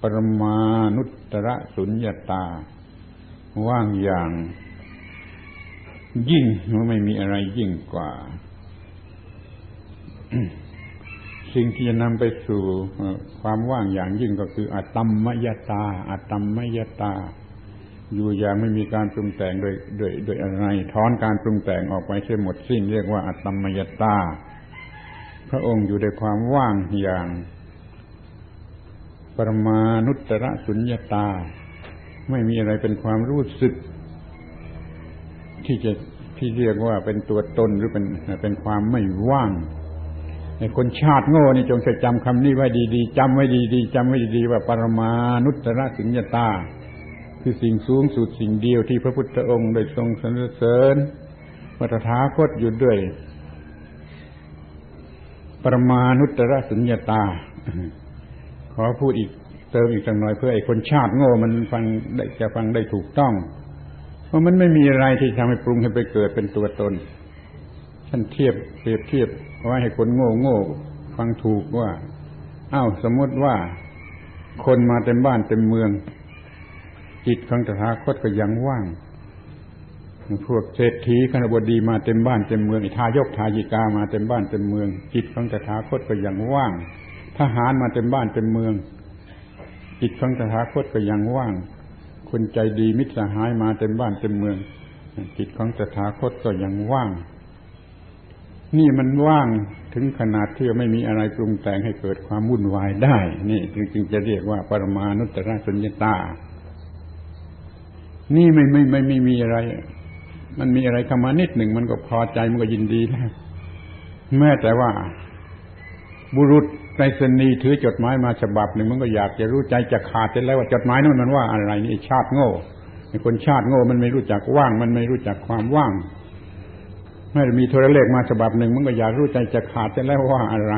ปรมานุตตรสุญญาตา ว่างอย่าง ยิ่งไม่มีอะไรยิ่งกว่า สิ่งที่จะนำไปสู่ความว่างอย่างยิ่งก็คืออัตตมมยตาอัตตมมยตา อยู่อย่างไม่มีการปรุงแต่งโดยโดยโดยอะไรถอนการปรุงแต่งออกไปเสียหมดสิ้น เรียกว่าอัตตมมยตา พระองค์อยู่ในความว่างอย่าง ปรมานุตตรสุญญาตา ไม่มีอะไรเป็นความรู้สึก ที่จะที่เรียกว่าเป็นตัวตนหรือเป็นเป็นความไม่ว่างไอคนชาติโง่นี่จงจำคำนี้ไว้ดีๆจำไว้ดีๆจำไว้ดีๆว่าปรมานุตตรสุญญาตา คือสิ่งสูงสุดสิ่งเดียวที่พระพุทธองค์ได้ทรงสรรเสริญวัฏฐาคตอยู่ด้วยปรมานุตตรสุญญาตา อพูดอีกเติมอีกสักหน่อยเพื่อไอ้คนชาติโง่มันฟังได้จะฟังได้ถูกต้อง เพราะมันไม่มีอะไรที่ทำให้ปรุงให้ไปเกิดเป็นตัวตนท่านเทียบเปรียบเทียบไว้ให้คนโง่โง่ฟังถูกว่าอ้าวสมมติว่าคนมาเต็มบ้านเต็มเมือง จิตของตถาคตก็ยังว่างพวกเศรษฐีคณบดีมาเต็มบ้านเต็มเมืองทายกทายิกามาเต็มบ้านเต็มเมือง จิตของตถาคตก็ยังว่าง ทหารมาเต็มบ้านเต็มเมือง จิตของตถาคตก็ยังว่าง คนใจดีมิตรสหายมาเต็มบ้านเต็มเมือง จิตของตถาคตก็ยังว่าง นี่มันว่างถึงขนาดที่ไม่มีอะไรปรุงแต่งให้เกิดความวุ่นวายได้ นี่จึงจะเรียกว่าปรมานุตตรสุญญตา นี่ไม่ไม่ไม่ไม่มีอะไร มันมีอะไรเข้ามานิดหนึ่งมันก็พอใจมันก็ยินดีแล้วแม้แต่ว่าบุรุษ ไปรษณีถือจดหมายมาฉบับหนึ่งมันก็อยากจะรู้ใจจะขาดจะแล้วว่าจดหมายนั้นมันว่าอะไรนี่ชาติโง่คนชาติโง่มันไม่รู้จักว่าง มันไม่รู้จักความว่างเมื่อมีโทรเลขมาฉบับหนึ่งมันก็อยากรู้ใจจะขาดจะแล้วว่าอะไร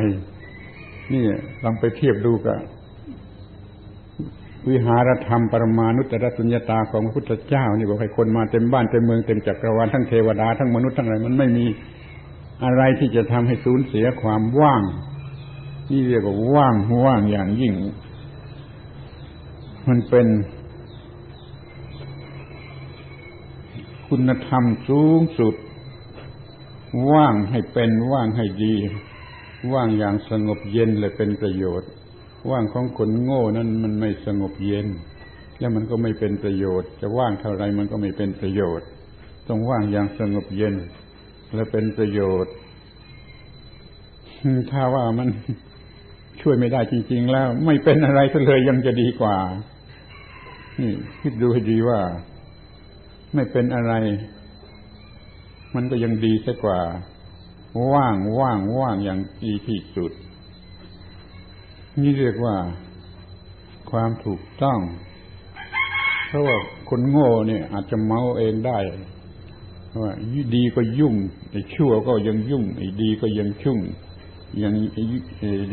นี่ลองไปเทียบดูกับวิหารธรรมปรมานุตตรสุญญตาของพระพุทธเจ้า นี่บอกให้คนมาเต็มบ้านเต็มเมืองเต็มจักรวาลทั้งเทวดาทั้งมนุษย์ทั้งอะไรมันไม่มีอะไรที่จะทำให้สูญเสียความว่าง นี่เรียกว่าว่างว่างอย่างยิ่ง มันเป็น คุณธรรมสูงสุด ว่างให้เป็นว่างให้ดี ว่างอย่างสงบเย็นเลยเป็นประโยชน์ ว่างของคนโง่นั้นมันไม่สงบเย็น แล้วมันก็ไม่เป็นประโยชน์ จะว่างเท่าไรมันก็ไม่เป็นประโยชน์ ต้องว่างอย่างสงบเย็นและเป็นประโยชน์ถ้าว่ามัน ช่วยไม่ได้จริง ๆ แล้ว ไม่เป็นอะไรเลยยังจะดีกว่า นี่คิดดูให้ดีว่า ไม่เป็นอะไร มันก็ยังดีสักกว่า ว่างว่างว่างอย่างดีที่สุด นี่เรียกว่า ความถูกต้องเพราะว่าคนโง่เนี่ย อาจจะเมาเองได้ว่าดีก็ยุ่งไอ้ชั่วก็ยังยุ่งไอ้ดีก็ยังชุ่ง อย่าง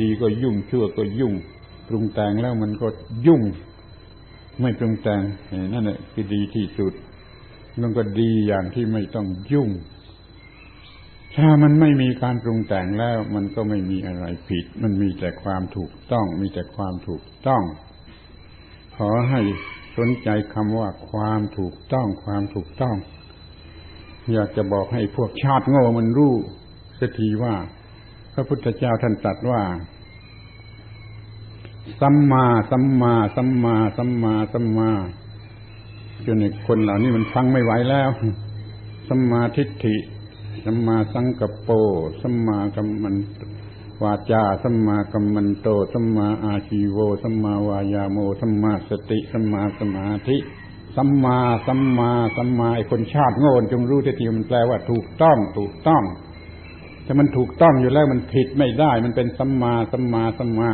ดีก็ยุ่งชั่วก็ยุ่งปรุงแต่งแล้วมันก็ยุ่ง ไม่ปรุงแต่งนั่นแหละคือดีที่สุดมันก็ดีอย่างที่ไม่ต้องยุ่ง ถ้ามันไม่มีการปรุงแต่งแล้ว มันก็ไม่มีอะไรผิด มันมีแต่ความถูกต้อง มีแต่ความถูกต้อง ขอให้สนใจคำว่าความถูกต้องความถูกต้อง อยากจะบอกให้พวกชาติโง่มันรู้สักทีว่า ระพุทธเจ้าท่านตรัสว่า สัมมาสัมมาสัมมาสัมมาสัมมาจนคนเหล่านี้มันฟังไม่ไหวแล้ว สัมมาทิฏฐิ สัมมาสังกัปโปสัมมากัมมันวาจา สัมมากัมมันโต สัมมาอาชีโว สัมมาวายาโม สัมมาสติ สัมมาสมาธิ สัมมา สัมมา สัมมาไอคนชาติโง่จงรู้ทีมันแปลว่าถูกต้อง ถูกต้อง ถ้ามันถูกต้องอยู่แล้วมันผิดไม่ได้ มันเป็นสัมมาสัมมาสัมมา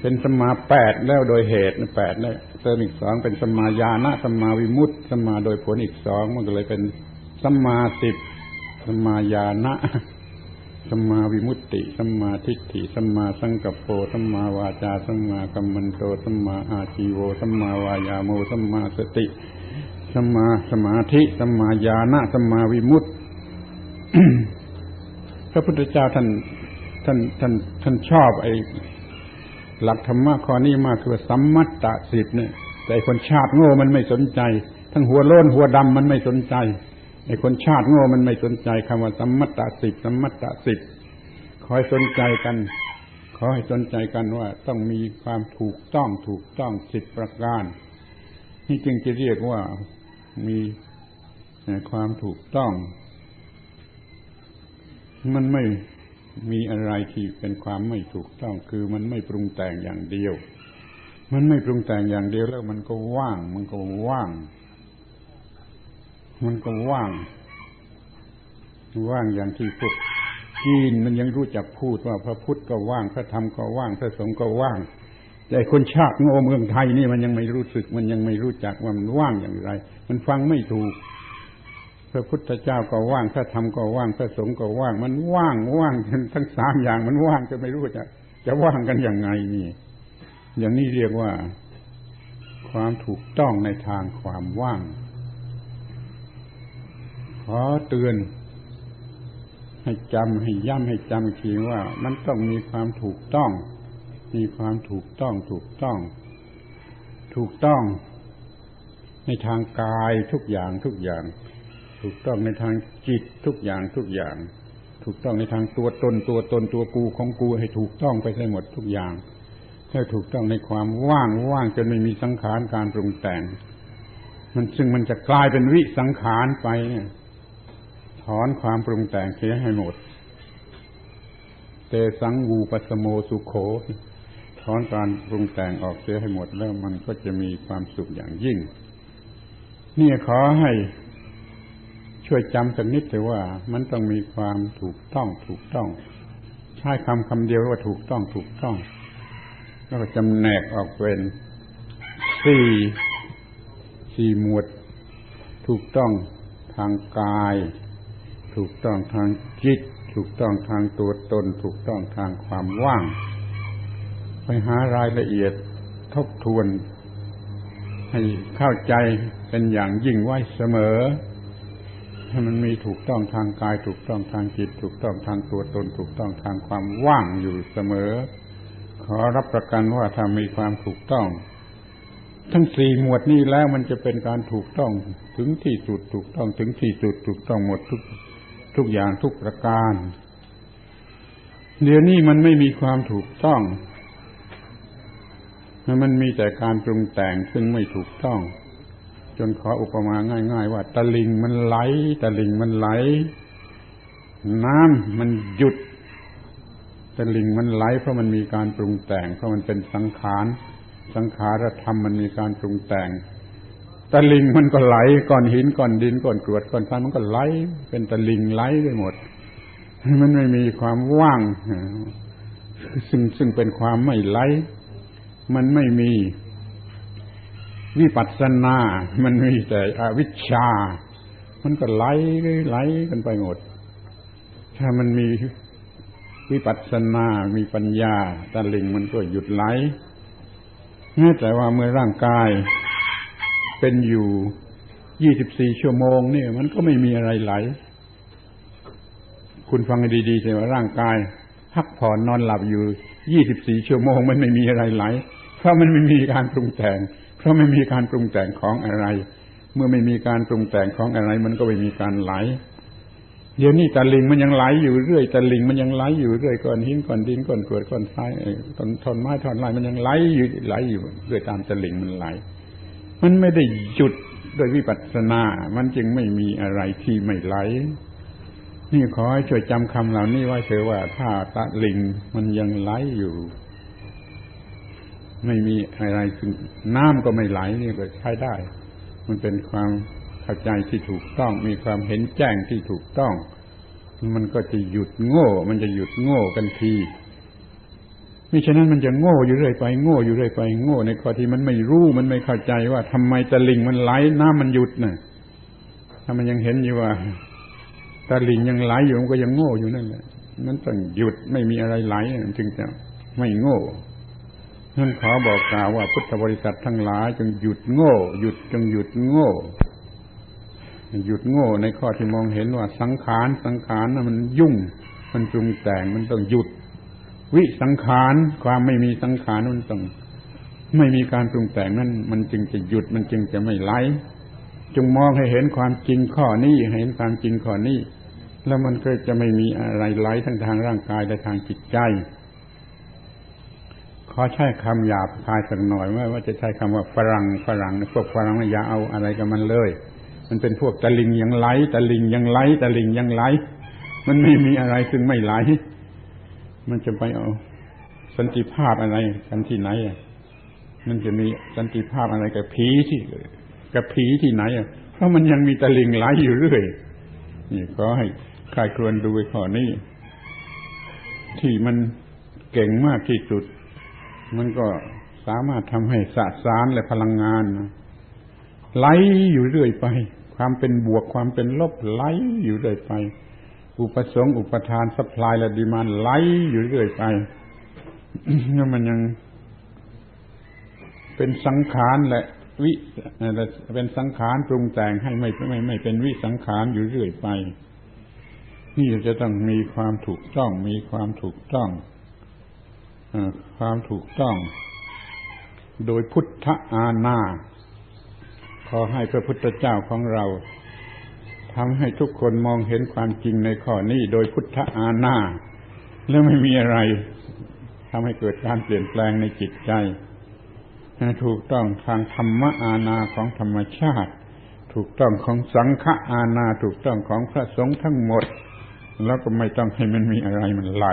เป็นสัมมาแปดแล้วโดยเหตุแปดแล้วเติมอีกสองเป็นสัมมาญาณสัมมาวิมุตติสัมมาโดยผลอีกสองมันก็เลยเป็นสัมมาสิบสัมมาญาณสัมมาวิมุตติสัมมาทิฏฐิสัมมาสังกัปโปสัมมาวาจาสัมมากัมมันโตสัมมาอาชีโวสัมมาวายาโมสัมมาสติสัมมาสมาธิสัมมาญาณสัมมาวิมุตติ พระพุทธเจ้าท่านท่านท่านท่านชอบไอ้หลักธรรมะข้อนี้มากคือสัมมัตตสิทธิ์เนี่ย แต่คนชาติโง่มันไม่สนใจ ทั้งหัวโล้นหัวดำมันไม่สนใจไอ้คนชาติโง่มันไม่สนใจคำว่าสัมมัตตสิทธิ์สัมมัตตสิทธิ์ขอให้สนใจกันขอให้สนใจกันว่าต้องมีความถูกต้องถูกต้องสิทธิประการนี่จึงจะเรียกว่ามีความถูกต้อง มันไม่มีอะไรที่เป็นความไม่ถูกต้องคือมันไม่ปรุงแต่งอย่างเดียว มันไม่ปรุงแต่งอย่างเดียวแล้วมันก็ว่าง มันก็ว่าง มันก็ว่าง ว่างอย่างที่พวกจีนมันยังรู้จักพูดว่าพระพุทธก็ว่างพระธรรมก็ว่างพระสงฆ์ก็ว่าง แต่คนชาติโง่เมืองไทยนี่มันยังไม่รู้สึก มันยังไม่รู้จักว่ามันว่างอย่างไร มันฟังไม่ถูก พระพุทธเจ้าก็ว่างพระธรรมก็ว่างพระสงฆ์ก็ว่าง มันว่างว่างทั้งสามอย่างมันว่างจะไม่รู้จะจะว่างกันอย่างไงนี่ อย่างนี้เรียกว่า ความถูกต้องในทางความว่าง ขอเตือน ให้จำให้ย้ำให้จำทีว่า มันต้องมีความถูกต้อง มีความถูกต้องถูกต้อง ถูกต้อง ในทางกายทุกอย่างทุกอย่าง ถูกต้องในทางจิตทุกอย่างทุกอย่าง ถูกต้องในทางตัวตนตัวตนตัวกูของกูให้ถูกต้องไปได้หมดทุกอย่างให้ถูกต้องในความว่างว่างจนไม่มีสังขารการปรุงแต่ง มันซึ่งมันจะกลายเป็นวิสังขารไปเนี่ยถอนความปรุงแต่งเสียให้หมดเตสังวูปสโมสุโขถอนการปรุงแต่งออกเสียให้หมดแล้วมันก็จะมีความสุขอย่างยิ่ง นี่ขอให้ ช่วยจำสักนิดเลยว่ามันต้องมีความถูกต้องถูกต้อง ใช้คำคำเดียวว่าถูกต้องถูกต้อง แล้วก็จำแนกออกเป็นสี่สี่หมวด ถูกต้องทางกาย ถูกต้องทางจิต ถูกต้องทางตัวตน ถูกต้องทางความว่าง ไปหารายละเอียดทบทวน ให้เข้าใจเป็นอย่างยิ่งไว้เสมอ ให้มันมีถูกต้องทางกาย ถูกต้องทางจิต ถูกต้องทางตัวตน ถูกต้องทางความว่างอยู่เสมอ ขอรับประกันว่าถ้ามีความถูกต้อง ทั้งสี่หมวดนี้แล้วมันจะเป็นการถูกต้องถึงที่สุดถูกต้องถึงที่สุดถูกต้องหมดทุกทุกอย่างทุกประการ เดี๋ยวนี้มันไม่มีความถูกต้องมันมีแต่การปรุงแต่งซึ่งไม่ถูกต้อง จนขออุปมาง่าย ๆ ว่าตะลิงมันไหลตะลิงมันไหล น้ำมันหยุดตะลิงมันไหล เพราะมันมีการปรุงแต่ง เพราะมันเป็นสังขาร สังขารธรรมมันมีการปรุงแต่งตะลิงมันก็ไหลก้อนหินก้อนดินก้อนกรวดก้อนทรายมันก็ไหล เป็นตะลิงไหลไปหมด มันไม่มีความว่าง ซึ่งซึ่งเป็นความไม่ไหล มันไม่มี วิปัสสนา มันมีแต่อวิชชา มันก็ไหลไหลกันไปหมด ถ้ามันมีวิปัสสนา มีปัญญาตะลิงมันก็หยุดไหลแม้แต่ว่าเมื่อร่างกายเป็นอยู่ยี่สิบสี่ชั่วโมงนี่มันก็ไม่มีอะไรไหล คุณฟังดีๆใช่ไหมร่างกาย พักผ่อนนอนหลับอยู่ยี่สิบสี่ชั่วโมงมันไม่มีอะไรไหล เพราะมันไม่มีการปรุงแต่ง เพราะไม่มีการปรุงแต่งของอะไร เมื่อไม่มีการปรุงแต่งของอะไร มันก็ไม่มีการไหล เดี๋ยวนี้ตะลิงมันยังไหลอยู่เรื่อยตะลิงมันยังไหลอยู่เรื่อยก้อนหินก้อนดินก้อนกรวดก้อนทรายก้อนทอนไม้ทอนลายมันยังไหลอยู่ไหลอยู่เรื่อยตามตะลิงมันไหล มันไม่ได้หยุดโดยวิปัสสนา มันจึงไม่มีอะไรที่ไม่ไหล นี่ขอให้ช่วยจำคำเหล่านี้ไว้เถอะว่า ถ้าตะลิงมันยังไหลอยู่ ไม่มีอะไรซึ่งน้ำก็ไม่ไหลนี่ก็ใช้ได้ มันเป็นความเข้าใจที่ถูกต้อง มีความเห็นแจ้งที่ถูกต้อง มันก็จะหยุดโง่ มันจะหยุดโง่กันทีมิฉะนั้นมันจะโง่อยู่เรื่อยไปโง่อยู่เรื่อยไปโง่ในข้อที่มันไม่รู้มันไม่เข้าใจว่าทำไมตะลิงมันไหลน้ำมันหยุดนะ่ะ ถ้ามันยังเห็นอยู่ว่าตะลิงยังไหลอยู่มันก็ยังโง่อยู่นั่นแหละมันต้องหยุดไม่มีอะไรไหลจึงจะไม่โง่ นั่นขอบอกกล่าวว่าพุทธบริษัททั้งหลายจงหยุดโง่ หยุดจงหยุดโง่ หยุดโง่ในข้อที่มองเห็นว่าสังขารสังขารนั้นมันยุ่ง มันปรุงแต่งมันต้องหยุด วิสังขารความไม่มีสังขารมันต้องไม่มีการปรุงแต่งนั้นมันจึงจะหยุดมันจึงจะไม่ไหลจงมองให้เห็นความจริงข้อนี้เห็นความจริงข้อนี้ แล้วมันก็จะไม่มีอะไรไหลทั้งทางร่างกายและทางจิตใจ ขอใช้คำหยาบคายสักหน่อยว่าว่าจะใช้คำว่าฝรั่งฝรั่งพวกฝรั่งอย่าเอาอะไรกับมันเลย มันเป็นพวกตะลิงยังไหลตะลิงยังไหลตะลิงยังไหล มันไม่มีอะไรซึ่งไม่ไหล มันจะไปเอาสันติภาพอะไรกันที่ไหนอะมันจะมีสันติภาพอะไรกับผีที่กับผีที่ไหนอะเพราะมันยังมีตะลิงไหลอยู่เรื่อยนี่ก็ให้ใครครวนดูข้อนี้ที่มันเก่งมากที่สุด มันก็สามารถทำให้สสารและพลังงานไหลอยู่เรื่อยไป ความเป็นบวกความเป็นลบไหลอยู่เรื่อยไป อุปสงค์อุปทานสปายและดีมานไหลอยู่เรื่อยไปแล้วมันยัง เป็นสังขารและวิเป็นสังขารปรุงแต่งให้ไม่ไม่ไม่เป็นวิสังขารอยู่เรื่อยไป นี่จะต้องมีความถูกต้องมีความถูกต้อง ความถูกต้อง โดยพุทธอาณาขอให้พระพุทธเจ้าของเราทำให้ทุกคนมองเห็นความจริงในข้อนี้โดยพุทธอาณาแล้วไม่มีอะไรทำให้เกิดการเปลี่ยนแปลงในจิตใจ ถูกต้องทางธรรมอาณาของธรรมชาติ ถูกต้องของสังฆอาณาถูกต้องของพระสงฆ์ทั้งหมด แล้วก็ไม่ต้องให้มันมีอะไรมันไหล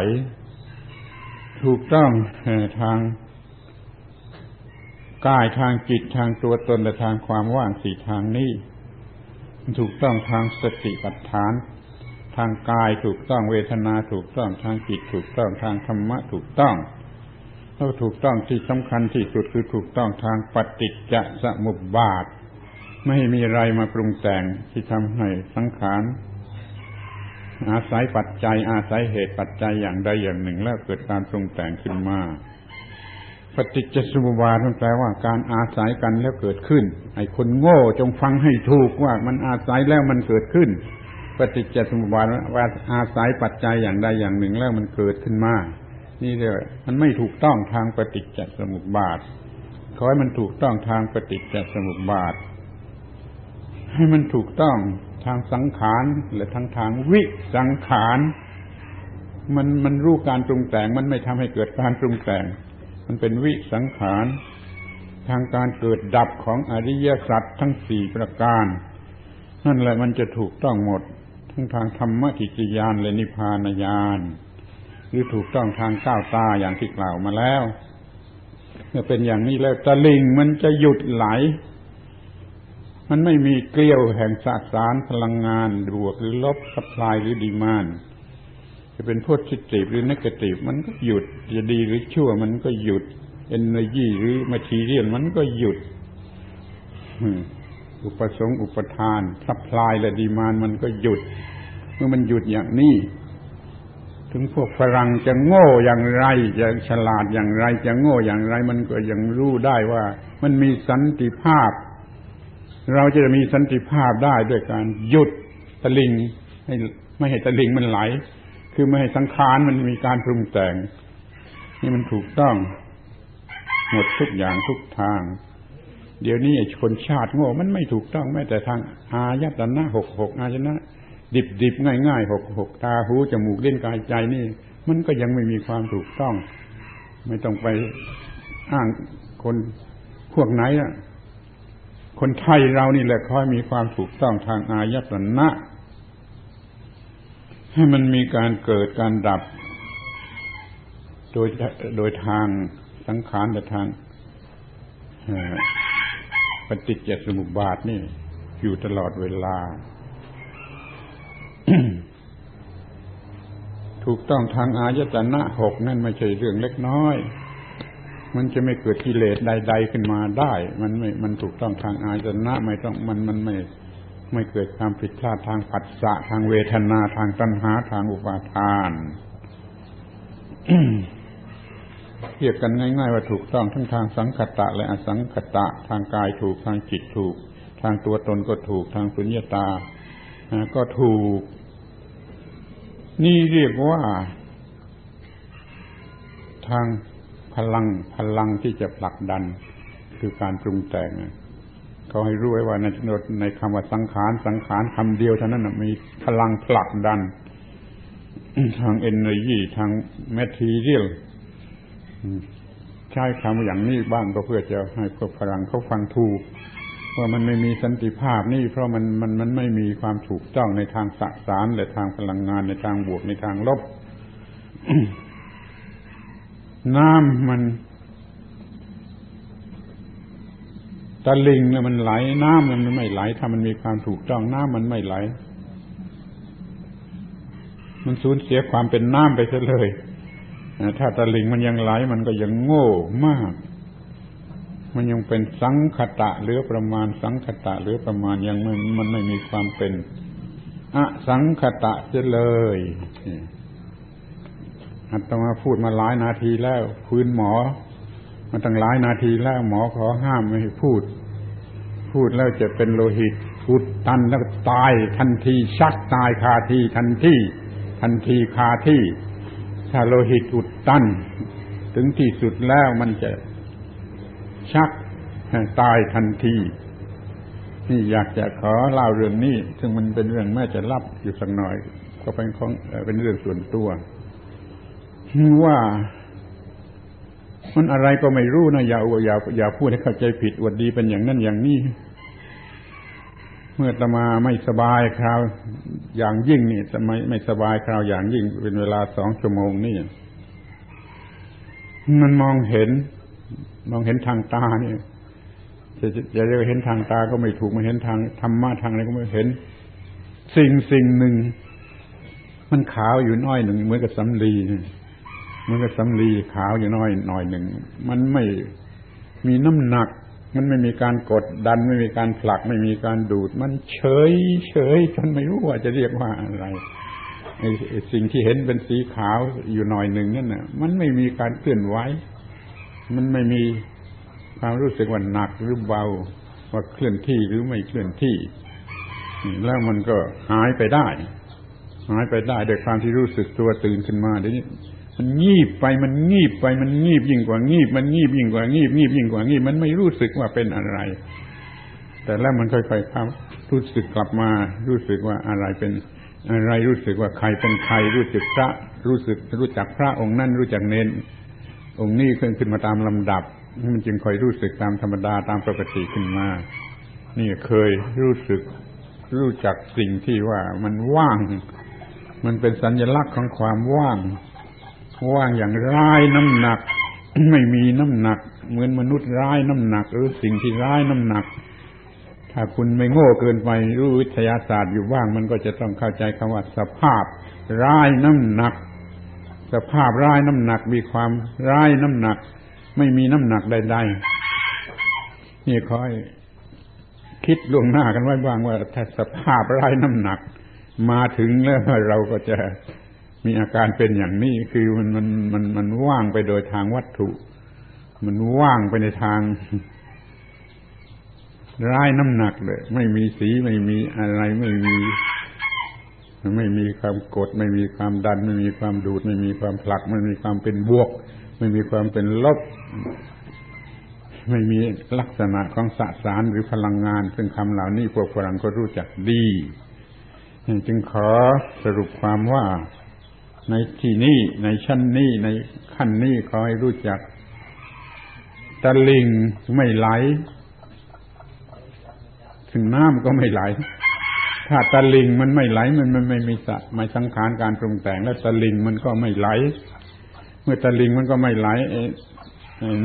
ถูกต้องทางกายทางจิตทางตัวตนและทางความว่างสี่ทางนี้ถูกต้องทางสติปัฏฐาน ทางกายถูกต้องเวทนาถูกต้องทางจิตถูกต้องทางธรรมะถูกต้องแล้วถูกต้องที่สำคัญที่สุดคือถูกต้องทางปฏิจจสมุปบาท ไม่มีอะไรมาปรุงแต่งที่ทำให้สังขาร อาศัยปัจจัย อาศัยเหตุปัจจัยอย่างใดอย่างหนึ่ง แล้วเกิดการปรุงแต่งขึ้นมาปฏิจจสมุปบาทแปลว่าการอาศัยกันแล้วเกิดขึ้น ไอ้คนโง่จงฟังให้ถูกว่ามันอาศัยแล้วมันเกิดขึ้นปฏิจจสมุปบาทว่าอาศัยปัจจัยอย่างใดอย่างหนึ่งแล้วมันเกิดขึ้นมา นี่เดียมันไม่ถูกต้องทางปฏิจจสมุปบาท ขอให้มันถูกต้องทางปฏิจจสมุปบาท ให้มันถูกต้อง ทางสังขารและทางทางวิสังขาร มันมันรู้การปรุงแต่ง มันไม่ทำให้เกิดการปรุงแต่ง มันเป็นวิสังขาร ทางการเกิดดับของอริยสัจทั้งสี่ประการ นั่นแหละมันจะถูกต้องหมด ทั้งทางธรรมะทิจยานและนิพพานญาณหรือถูกต้องทางก้าวตาอย่างที่กล่าวมาแล้ว เมื่อเป็นอย่างนี้แล้วตะลิงมันจะหยุดไหล มันไม่มีเกลียวแห่งสสารพลังงานบวกหรือลบสัพลายหรือดีมานจะเป็นโพธิติหรือนักติมันก็หยุด จะดีหรือชั่วมันก็หยุดเอนเนอร์จีหรือมาทีเรียนมันก็หยุดอุปสงค์อุปทานสัพพลายและดีมานมันก็หยุด เมื่อมันหยุดอย่างนี้ ถึงพวกฝรั่งจะโง่อย่างไร จะฉลาดอย่างไร จะโง่อย่างไร มันก็ยังรู้ได้ว่า มันมีสันติภาพ เราจะมีสันติภาพได้ด้วยการหยุดตะลิงให้ไม่ให้ตะลิงมันไหล คือไม่ให้สังขารมันมีการปรุงแต่ง นี่มันถูกต้อง หมดทุกอย่างทุกทาง เดี๋ยวนี้คนชาติโง่ มันไม่ถูกต้องแม้แต่ทางอายตนะหกหกอายตนะ ดิบดิบง่ายง่ายหกหกตาหูจมูกเล่นกายใจนี่ มันก็ยังไม่มีความถูกต้อง ไม่ต้องไปอ้างคนพวกไหนอะ คนไทยเรานี่แหละค่อยมีความถูกต้องทางอายตนะ ให้มันมีการเกิดการดับ โดยโดยทางสังขารแต่ทางปฏิจจสมุปบาทนี่ อยู่ตลอดเวลา ถูกต้องทางอายตนะหกนั่นไม่ใช่เรื่องเล็กน้อย มันจะไม่เกิดกิเลสใด ๆขึ้นมาได้ มันไม่ มันถูกต้องทางอายตนะไม่ต้องมันมันไม่ไม่เกิดความผิดพลาดทางปัสสะทางเวทนาทางตัณหาทางอุปาทานเทียบกันง่ายๆว่าถูกต้องทั้งทางสังคตะ และอสังคตะ ทางกายถูกทางจิตถูก ทางตัวตนก็ถูกทางสุญญตาก็ถูก นี่เรียกว่า ทาง พลังพลังที่จะผลักดันคือการปรุงแต่งเขาให้รู้ไว้ว่าในในคำว่าสังขารสังขารคำเดียวเท่านั้นมีพลังผลักดัน ทางเอเนอร์จีทางแมททีเรียลใช้คำอย่างนี้บ้างก็เพื่อจะให้พวกพลังเขาฟังถูกว่ามันไม่มีสันติภาพนี่เพราะมันมันมันไม่มีความถูกต้องในทางสสารและทางพลังงานในทางบวกในทางลบ น้ำมันตะลิงเนี่ยมันไหล น้ำมันไม่ไหล ถ้ามันมีความถูกต้องน้ำมันไม่ไหล มันสูญเสียความเป็นน้ำไปซะเลยถ้าตะลิงมันยังไหล มันก็ยังโง่มาก มันยังเป็นสังคตะหรือประมาณสังคตะหรือประมาณยังไม่มันไม่มีความเป็นอะสังคตะเะเลย อัตมาพูดมาหลายนาทีแล้วพื้นหมอ มาตั้งหลายนาทีแล้วหมอขอห้ามไม่ให้พูด พูดแล้วจะเป็นโลหิตอุดตันแล้วตายทันทีชักตายคาที่ทันทีทันทีคาที่ ถ้าโลหิตอุดตัน ถึงที่สุดแล้วมันจะชักตายทันทีนี่อยากจะขอเล่าเรื่องนี้ ซึ่งมันเป็นเรื่องแม่จะรับอยู่สักหน่อย ก็เป็นของเป็นเรื่องส่วนตัว ว่ามันอะไรก็ไม่รู้นะอย่าอย่าอย่าพูดให้เข้าใจผิดอวดดีเป็นอย่างนั้นอย่างนี้ เมื่อตมาไม่สบายคราวอย่างยิ่งนี่จะไม่ไม่สบายคราวอย่างยิ่ง เป็นเวลาสองชั่วโมงนี่มันมองเห็น มองเห็นทางตาเนี่ยจะจะเรียกเห็นทางตาก็ไม่ถูกมาเห็นทางธรรมะทางอะไรก็ไม่เห็น สิ่งสิ่งหนึ่ง มันขาวอยู่น้อยหนึ่งเหมือนกับสำลี มันก็สำลีขาวอยู่น้อยหน่อยหนึ่ง มันไม่มีน้ำหนัก มันไม่มีการกดดัน ไม่มีการผลัก ไม่มีการดูด มันเฉยเฉยจนไม่รู้ว่าจะเรียกว่าอะไรสิ่งที่เห็นเป็นสีขาวอยู่หน่อยหนึ่งนั่นน่ะ มันไม่มีการเคลื่อนไหวมันไม่มีความรู้สึกว่าหนักหรือเบา ว่าเคลื่อนที่หรือไม่เคลื่อนที่ แล้วมันก็หายไปได้ หายไปได้โดยความที่รู้สึกตัวตื่นขึ้นมาเดี๋ยวนี้ มันงีบไปมันงีบไปมันงีบยิ่งกว่างีบ มันงีบยิ่งกว่างีบงีบยิ่งกว่างีบ มันไม่รู้สึกว่าเป็นอะไร แต่แล้วมันค่อยๆครับรู้สึกกลับมา รู้สึกว่าอะไรเป็นอะไรรู้สึกว่าใครเป็นใครรู้สึกพระ รู้สึกรู้จักพระองค์นั่นรู้จักเน้นองค์นี้ขึ้นขึ้นมาตามลำดับ มันจึงค่อยรู้สึกตามธรรมดาตามปกติขึ้นมา นี่เคยรู้สึกรู้จักสิ่งที่ว่ามันว่าง มันเป็นสัญลักษณ์ของความว่าง ว่างอย่างร้ายน้ำหนัก ไม่มีน้ำหนัก เหมือนมนุษย์ร้ายน้ำหนักหรือสิ่งที่ร้ายน้ำหนัก ถ้าคุณไม่โง่เกินไปรู้วิทยาศาสตร์อยู่บ้าง มันก็จะต้องเข้าใจคำว่าสภาพ ร้ายน้ำหนัก สภาพร้ายน้ำหนักมีความร้ายน้ำหนัก ไม่มีน้ำหนักใดๆนี่คอยคิดล่วงหน้ากันไว้บ้างว่าถ้าสภาพร้ายน้ำหนัก มาถึงแล้วเราก็จะ มีอาการเป็นอย่างนี้คือมันมันมันมันว่างไปโดยทางวัตถุ มันว่างไปในทางร้ายน้ำหนักเลย ไม่มีสีไม่มีอะไรไม่มี ไม่มีความกด ไม่มีความดัน ไม่มีความดูด ไม่มีความผลัก ไม่มีความเป็นบวก ไม่มีความเป็นลบ ไม่มีลักษณะของสสารหรือพลังงาน ซึ่งคำเหล่านี้พวกฝรั่งก็รู้จักดี จึงขอสรุปความว่า ในที่นี้ในชั้นนี้ในขั้นนี้ขอให้รู้จักตะลิงไม่ไหล ถึงน้ำก็ไม่ไหล ถ้าตะลิงมันไม่ไหล มันมันไม่มีสัตว์ไม่สังขารการปรุงแต่ง แล้วตะลิงมันก็ไม่ไหล เมื่อตะลิงมันก็ไม่ไหล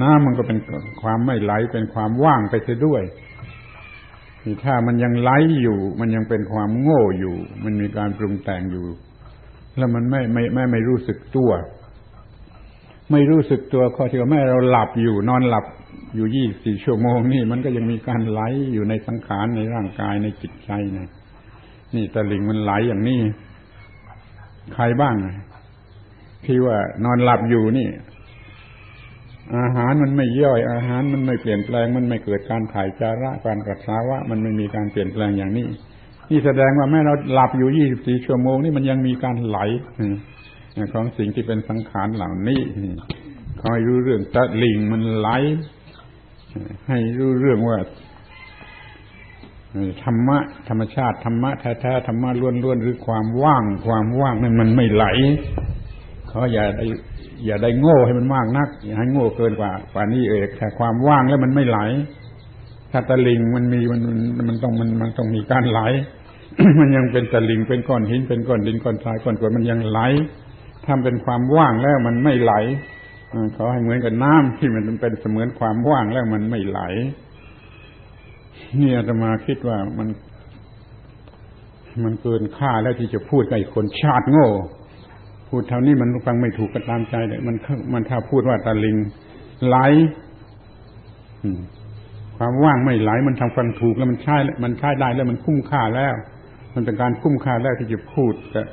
น้ำมันก็เป็นความไม่ไหลเป็นความว่างไปเสียด้วยถ้ามันยังไหลอยู่ มันยังเป็นความโง่อยู่ มันมีการปรุงแต่งอยู่ แล้วมันไม่ไม่ไม่ไม่รู้สึกตัว ไม่รู้สึกตัวข้อที่ว่าแม่เราหลับอยู่นอนหลับอยู่ยี่สี่ชั่วโมงนี่มันก็ยังมีการไหลอยู่ในสังขารในร่างกายในจิตใจนะนี่ตะลิงมันไหลอย่างนี้ ใครบ้างที่ว่านอนหลับอยู่นี่ อาหารมันไม่ย่อย อาหารมันไม่เปลี่ยนแปลง มันไม่เกิดการถ่ายจาระการกระสาวะ มันไม่มีการเปลี่ยนแปลงอย่างนี้ นี่แสดงว่าแม้เราหลับอยู่ยี่สิบสี่ชั่วโมงนี่มันยังมีการไหลของสิ่งที่เป็นสังขารเหล่านี้ขเขาให้รู้เรื่องตะลิงมันไหล ให้รู้เรื่องว่าธรรมะธรรมชาติธรรมะแท้ๆธรรมะล้วนๆหรือความว่างความว่างนั้นมันไม่ไหลเขาอย่าได้อย่าได้โง่ให้มันมากนัก อย่าให้โง่เกินกว่า กว่านี้เอกแต่ความว่างแล้วมันไม่ไหลถ้าตะลิงมันมีมันมันต้องมันมันต้องมีการไหล มันยังเป็นตะลิงเป็นก้อนหินเป็นก้อนดินก้อนทรายก้อนกรวดมันยังไหลถ้าเป็นความว่างแล้วมันไม่ไหลเขาให้เหมือนกับน้ำที่มันเป็นเสมือนความว่างแล้วมันไม่ไหลนี่อาตมาคิดว่ามัน มันเกินค่าแล้วที่จะพูดกับคนชาติโง่ พูดเท่านี้มันฟังไม่ถูกกันตามใจเลยมันมันถ้าพูดว่าตะลิงไหลความว่างไม่ไหลมันทำฟังถูกแล้วมันใช้มันใช้ได้แล้วมันคุ้มค่าแล้ว มันเป็นการคุ้มค่าแล้วที่จะพูดกับ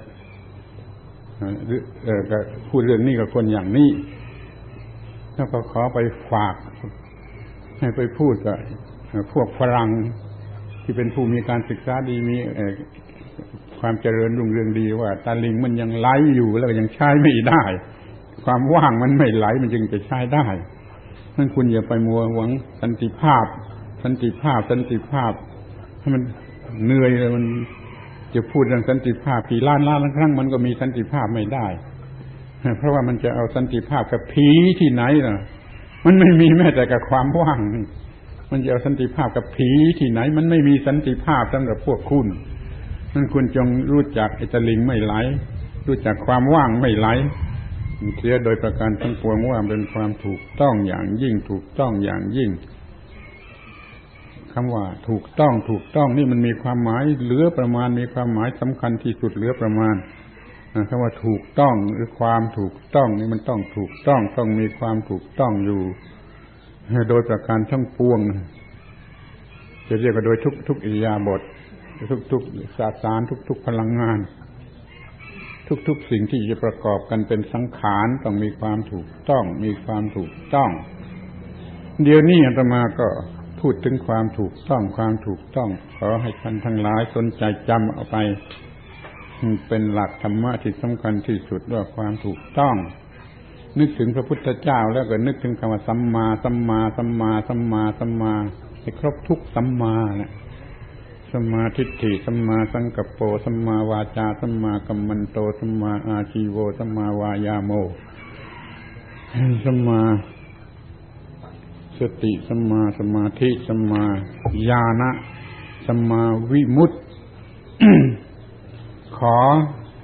พูดเรื่องนี้กับคนอย่างนี้แล้วก็ขอไปฝาก ให้ไปพูดกับพวกฝรั่งที่เป็นผู้มีการศึกษาดีมีความเจริญรุ่งเรืองดีว่าตาลิงมันยังไหลอยู่แล้วก็ยังใช้ไม่ได้ ความว่างมันไม่ไหลมันจึงจะใช้ได้นั่นคุณอย่าไปมัวหวังสันติภาพ สันติภาพสันติภาพให้มันเหนื่อยเลยมัน จะพูดเรื่องสันติภาพผีล้านล้านครั้งมันก็มีสันติภาพไม่ได้ เพราะว่ามันจะเอาสันติภาพกับผีที่ไหนล่ะ มันไม่มีแม้แต่กับความว่าง มันจะเอาสันติภาพกับผีที่ไหน มันไม่มีสันติภาพสำหรับพวกคุณนั่นคุณจงรู้จักไอตลิงไม่ไหล รู้จักความว่างไม่ไหลเสียโดยประการทั้งปวงว่าเป็นความถูกต้องอย่างยิ่งถูกต้องอย่างยิ่ง คำว่าถูกต้องถูกต้องนี่มันมีความหมายเหลือประมาณมีความหมายสำคัญที่สุดเหลือประมาณคำว่าถูกต้องหรือความถูกต้องนี่มันต้องถูกต้องต้องมีความถูกต้องอยู่โดยประการทั้งปวงจะเรียกว่าโดยทุกทุกอิยาบททุกทุกสาสารทุกทุกพลังงาน ทุกทุกสิ่งที่จะประกอบกันเป็นสังขารต้องมีความถูกต้อง มีความถูกต้อง เดี๋ยวนี้อาตมาก็ พูดถึงความถูกต้องความถูกต้อง ขอให้ท่านทั้งหลายสนใจจำเอาไป เป็นหลักธรรมะที่สำคัญที่สุดว่าความถูกต้อง นึกถึงพระพุทธเจ้าแล้วก็นึกถึงคำว่าสัมมาสัมมาสัมมาสัมมาสัมมาให้ครบทุกสัมมานะสัมมาทิฏฐิสัมมาสังกัปโปสัมมาวาจาสัมมากัมมันโตสัมมาอาชีโวสัมมาวายาโมสัมมา สติสัมมาสมาธิสัมมาญาณะสัมมาวิมุตติ ขอ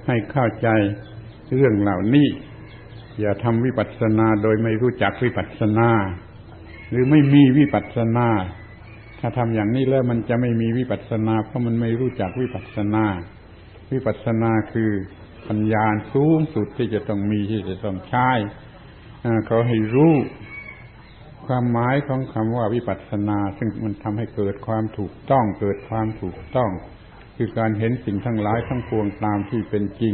ให้เข้าใจเรื่องเหล่านี้ อย่าทำวิปัสสนาโดยไม่รู้จักวิปัสสนา หรือไม่มีวิปัสสนา ถ้าทำอย่างนี้แล้วมันจะไม่มีวิปัสสนา เพราะมันไม่รู้จักวิปัสสนา วิปัสสนาคือปัญญาสูงสุดที่จะต้องมีที่จะต้องใช้เขาให้รู้ ความหมายของคำว่าวิปัสสนา ซึ่งมันทำให้เกิดความถูกต้อง เกิดความถูกต้อง คือการเห็นสิ่งทั้งหลายทั้งปวงตามที่เป็นจริง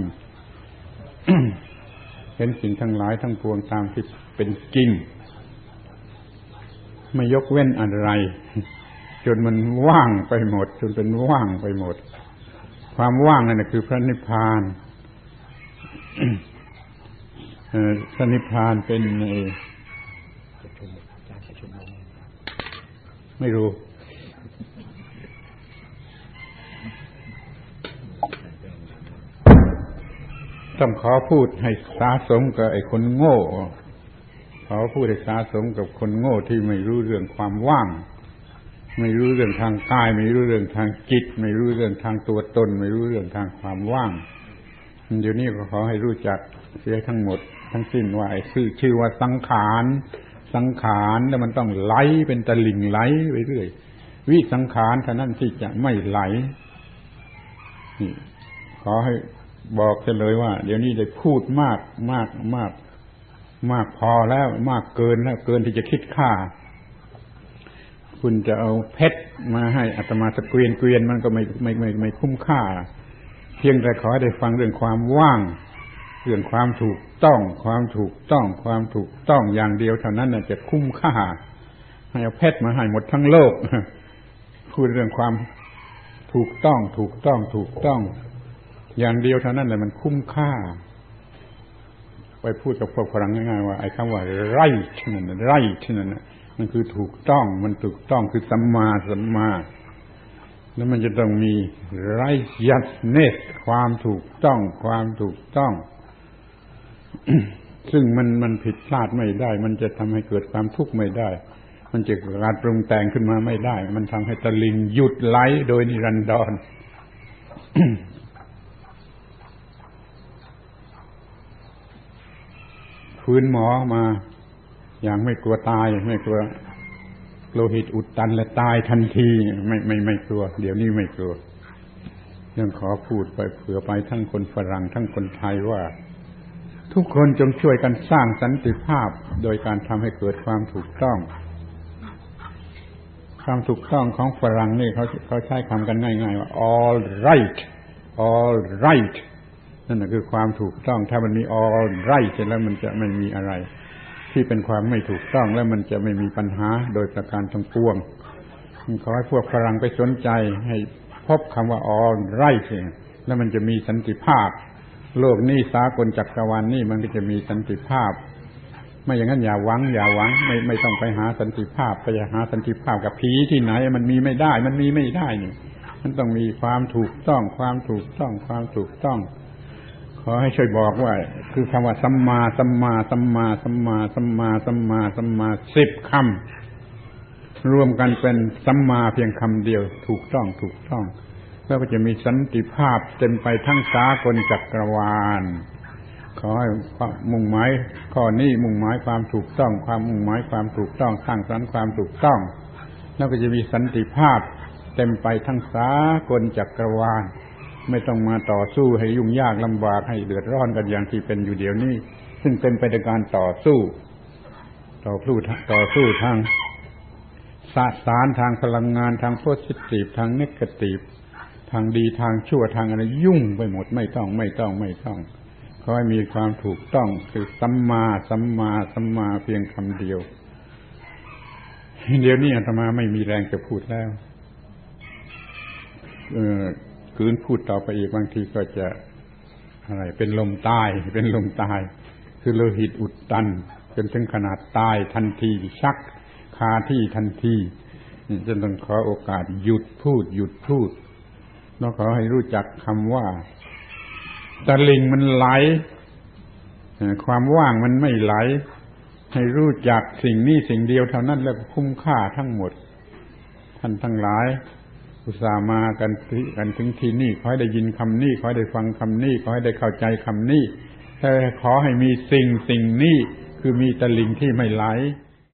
เห็นสิ่งทั้งหลายทั้งปวงตามที่เป็นจริง ไม่ยกเว้นอะไร จนมันว่างไปหมด จนเป็นว่างไปหมด ความว่างนั่นคือพระนิพพานพระนิพพานเป็น ไม่รู้ ต้องขอพูดให้สาสมกับไอ้คนโง่ ขอพูดให้สาสมกับคนโง่ที่ไม่รู้เรื่องความว่าง ไม่รู้เรื่องทางกาย ไม่รู้เรื่องทางจิต ไม่รู้เรื่องทางตัวตน ไม่รู้เรื่องทางความว่างเดี๋ยวนี้ก็ขอให้รู้จักเสียทั้งหมด ทั้งสิ้นว่าไอ้ชื่อชื่อว่าสังขาร สังขารแล้วมันต้องไหลเป็นตะลิ่งไหลไปเรื่อยวิสังขารเท่านั้นที่จะไม่ไหลนี่ขอให้บอกเฉลยว่า เดี๋ยวนี้ได้พูดมากมากมาก มากพอแล้วมากเกินแล้วเกินที่จะคิดค่า คุณจะเอาเพชรมาให้อัตมาสเกวียนเกวียนมันก็ไม่ไม่ไม่ไม่คุ้มค่า เพียงแต่ขอให้ได้ฟังเรื่องความว่าง เรื่องความถูกต้องความถูกต้องความถูกต้องอย่างเดียวเท่านั้นจะคุ้มค่าให้เอาเพชรมาให้หมดทั้งโลกพูดเรื่องความถูกต้องถูกต้องถูกต้อง อย่างเดียวเท่านั้นแหละมันคุ้มค่า ไปพูดกับพวกฝรั่งง่ายๆว่าไอ้คำว่า right นั่น right นั่นน่ะมันคือถูกต้องมันถูกต้องคือสัมมาสัมมาแล้วมันจะต้องมี righteousness ความถูกต้องความถูกต้อง ซึ่งมันมันผิดพลาดไม่ได้ มันจะทำให้เกิดความทุกข์ไม่ได้ มันจะการปรุงแต่งขึ้นมาไม่ได้ มันทำให้ตะลิงหยุดไหลโดยนิรันดรฟื้นหมอมา อย่างไม่กลัวตายไม่กลัวโลหิตอุดตันและตายทันทีไม่ไม่ไม่กลัว เดี๋ยวนี้ไม่กลัวยังขอพูดไปเผื่อไปทั้งคนฝรั่งทั้งคนไทยว่า ทุกคนจงช่วยกันสร้างสันติภาพโดยการทำให้เกิดความถูกต้อง ความถูกต้องของฝรั่งนี่เขาเขาใช้คำกันง่ายๆว่า all right all right นั่นนะคือความถูกต้อง ถ้ามันมี all right แล้วมันจะไม่มีอะไร ที่เป็นความไม่ถูกต้องแล้วมันจะไม่มีปัญหาโดยประการทั้งปวงขอให้พวกฝรั่งไปสนใจให้พบคำว่า all right แล้วมันจะมีสันติภาพ โลกนี้สากลจักรวาลนี่มันก็จะมีสันติภาพ ไม่อย่างนั้นอย่าหวัง อย่าหวัง ไม่ไม่ต้องไปหาสันติภาพ ไปหาสันติภาพกับผีที่ไหน มันมีไม่ได้ มันมีไม่ได้นี่ มันต้องมีความถูกต้องความถูกต้องความถูกต้อง ขอให้ช่วยบอกว่า คือคำว่าสัมมาสัมมาสัมมาสัมมาสัมมาสัมมาสัมมาสิบคำรวมกันเป็นสัมมาเพียงคำเดียว ถูกต้องถูกต้อง แล้วก็จะมีสันติภาพเต็มไปทั้งสากลจักรวาล ขอให้มุ่งหมายข้อนี้มุ่งหมายความถูกต้อง ความมุ่งหมายความถูกต้องสร้างสรรค์ความถูกต้อง แล้วก็จะมีสันติภาพเต็มไปทั้งสากลจักรวาล ไม่ต้องมาต่อสู้ให้ยุ่งยากลำบากให้เดือดร้อนกันอย่างที่เป็นอยู่เดี๋ยวนี้ ซึ่งเต็มไปด้วยการต่อสู้ ต่อสู้ต่อสู้ทางสสารทางพลังงานทางโพสิทีฟทางเนกาทีฟ ทางดีทางชั่วทางอะไรยุ่งไปหมดไม่ต้องไม่ต้องไม่ต้องขอให้มีความถูกต้องคือสัมมาสัมมาสัมมาเพียงคำเดียว เดี๋ยวนี้อาตมาไม่มีแรงจะพูดแล้ว เออคืนพูดต่อไปอีกบางทีก็จะอะไร เป็นลมตาย เป็นลมตาย คือโลหิตอุดตันจนถึงขนาดตายทันทีชักคาที่ทันทีจนต้องขอโอกาสหยุดพูด หยุดพูด แล้วขอให้รู้จักคำว่าตะลิงมันไหลความว่างมันไม่ไหล ให้รู้จักสิ่งนี้สิ่งเดียวเท่านั้นแล้วคุ้มค่าทั้งหมด ท่านทั้งหลาย อุตส่าห์มากันกันถึงที่นี่ขอให้ได้ยินคำนี้ขอให้ได้ฟังคำนี้ขอให้ได้เข้าใจคำนี้แต่ขอให้มีสิ่งสิ่งนี้คือมีตะลิงที่ไม่ไหล